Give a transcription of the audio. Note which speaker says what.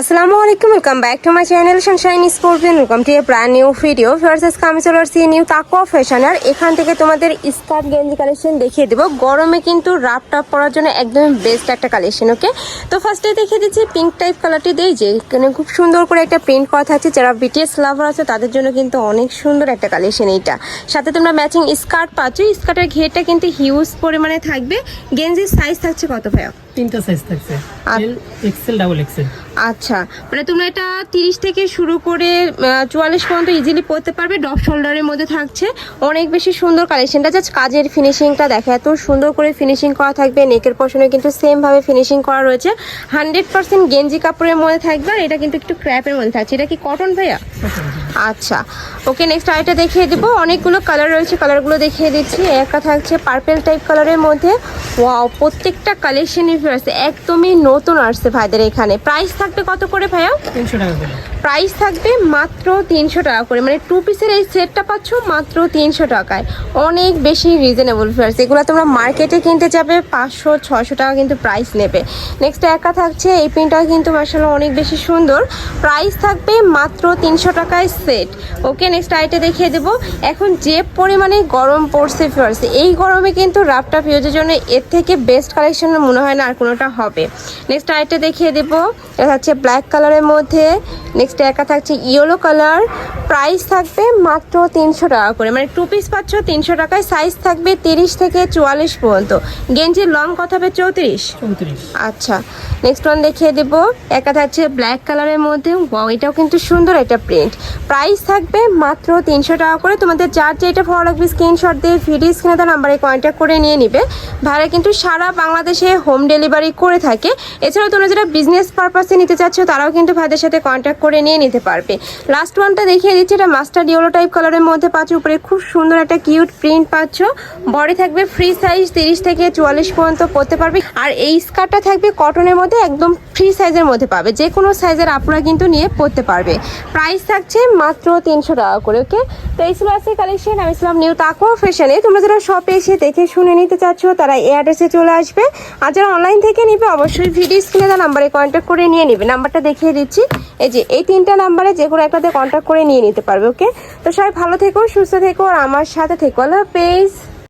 Speaker 1: আসসালামু আলাইকুম welcome back to my channel sunshine sports welcome to a brand new video versus আমি চলে আসছি নিউ তাকুয়া ফ্যাশন আর এখান থেকে তোমাদের স্কার্ট গেঞ্জি কালেকশন দেখিয়ে দেবো। গরমে কিন্তু রাফ টাপ পরার জন্য একদমই বেস্ট একটা কালেকশন ওকে তো ফার্স্টে দেখিয়ে দিচ্ছি পিঙ্ক টাইপ কালারটি দেই যে এখানে খুব সুন্দর করে একটা প্রিন্ট করা থাকছে। যারা বিটিএস লাভার আছে, তাদের জন্য কিন্তু অনেক সুন্দর একটা কালেকশন এইটা। সাথে তোমরা ম্যাচিং স্কার্ট পাচ্ছ। স্কার্টের ঘেরটা কিন্তু হিউজ পরিমাণে থাকবে। গেঞ্জির সাইজ থাকছে কত ভাইয়া?
Speaker 2: তিনটা সাইজ থাকছে। এক্সেল ডাবল এক্সেল
Speaker 1: আচ্ছা মানে তোমরা এটা তিরিশ থেকে শুরু করে চুয়াল্লিশ পর্যন্ত ইজিলি পরতে পারবে। ডপ শোল্ডারের মধ্যে থাকছে। অনেক বেশি সুন্দর কালেকশনটা জাস্ট কাজের ফিনিশিংটা দেখো এত সুন্দর করে ফিনিশিং করা থাকবে। নেকের পশনে কিন্তু সেমভাবে ফিনিশিং করা রয়েছে। হান্ড্রেড পার্সেন্ট গেঞ্জি কাপড়ের মধ্যে থাকবে আর এটা কিন্তু একটু ক্র্যাপের মধ্যে থাকছে। এটা কি কটন ভাইয়া? আচ্ছা ওকে নেক্সট আরেকটা দেখিয়ে দিব। অনেকগুলো কালার রয়েছে কালারগুলো দেখিয়ে দিচ্ছি। একটা থাকছে পার্পেল টাইপ কালারের মধ্যে। ওয়াও প্রত্যেকটা কালেকশনই আসছে একদমই নতুন আসছে ভাইদের এখানে। প্রাইস থাকবে কত করে ভাইয়া?
Speaker 2: তিনশো টাকা
Speaker 1: প্রাইস থাকবে মাত্র তিনশো টাকা করে। মানে টু পিসের এই সেটটা পাচ্ছ মাত্র তিনশো টাকায়। অনেক বেশি রিজনেবল ফেয়ার্স এগুলো তোমরা মার্কেটে কিনতে যাবে, পাঁচশো ছশো টাকা কিন্তু প্রাইস নেবে। নেক্সট একা থাকছে, এই প্রিন্টটা কিন্তু মার্শাল অনেক বেশি সুন্দর। প্রাইস থাকবে মাত্র তিনশো টাকায় সেট ওকে নেক্সট আইটে দেখিয়ে দেবো। এখন যে পরিমাণে গরম পড়ছে ফেয়ার্স এই গরমে কিন্তু রাপটাপ ফিউজের জন্য এর থেকে বেস্ট কালেকশন মনে হয় না আর কোনোটা হবে। নেক্সট আইটে দেখিয়ে দেবো। এটা হচ্ছে ব্ল্যাক কালারের মধ্যে। নেক্সট একা থাকছে ইয়েলো কালার প্রাইস থাকবে মাত্র তিনশো টাকা করে। মানে টু পিস পাচ্ছ তিনশো টাকায় সাইজ থাকবে তিরিশ থেকে চুয়াল্লিশ পর্যন্ত। গেঞ্জির লং কত হবে চৌত্রিশ? আচ্ছা নেক্সট ওয়ান দেখিয়ে দেবো। একা থাকছে ব্ল্যাক কালারের মধ্যে। ওয়াও এটাও কিন্তু সুন্দর একটা প্রিন্ট প্রাইস থাকবে মাত্র তিনশো টাকা করে। তোমাদের যার যেটা ভালো লাগবে স্ক্রিনশট দিয়ে ভিডিও স্ক্রিনে তার নাম্বারে কন্ট্যাক্ট করে নিয়ে নিবে। ভাড়া কিন্তু সারা বাংলাদেশে হোম ডেলিভারি করে থাকে। এছাড়াও তোমরা যারা বিজনেস পারপাসে নিতে চাচ্ছ তারাও কিন্তু ভাইদের সাথে কন্ট্যাক্ট করে নিয়ে নিতে পারবে। লাস্ট ওয়ানটা দেখিয়ে দিচ্ছি, এটা মাস্টার ইয়েলো টাইপ কালারের মধ্যে পাচ্ছ। উপরে খুব সুন্দর একটা কিউট প্রিন্ট পাচ্ছ। বডি থাকবে ফ্রি সাইজ তিরিশ থেকে চুয়াল্লিশ পর্যন্ত পরতে পারবে। আর এই স্কার্টটা থাকবে কটনের মধ্যে একদম ফ্রি সাইজের মধ্যে পাবে। যে কোনো সাইজের আপনারা কিন্তু নিয়ে পরতে পারবে। প্রাইস থাকছে মাত্র তিনশো টাকা করে ওকে তো এই ছিল আজকে কালেকশন আমি ছিলাম নিউ তাকো ফ্যাশনে তোমরা যারা শপে এসে দেখে শুনে নিতে চাচ্ছ, তারা এই অ্যাড্রেসে চলে আসবে। আর যারা অনলাইন থেকে নিবে, অবশ্যই ভিডিও স্ক্রিনে তার নাম্বারে কন্ট্যাক্ট করে নিয়ে নিবে। নাম্বারটা দেখিয়ে দিচ্ছি। এই যে, এই তিনটা নাম্বারে যে কোনো একটাতে কন্ট্যাক্ট করে নিয়ে নিতে পারবে ওকে তো সবাই ভালো থেকো, সুস্থ থেকো, আর আমার সাথে থেকো। আল্লাহ হাফেজ।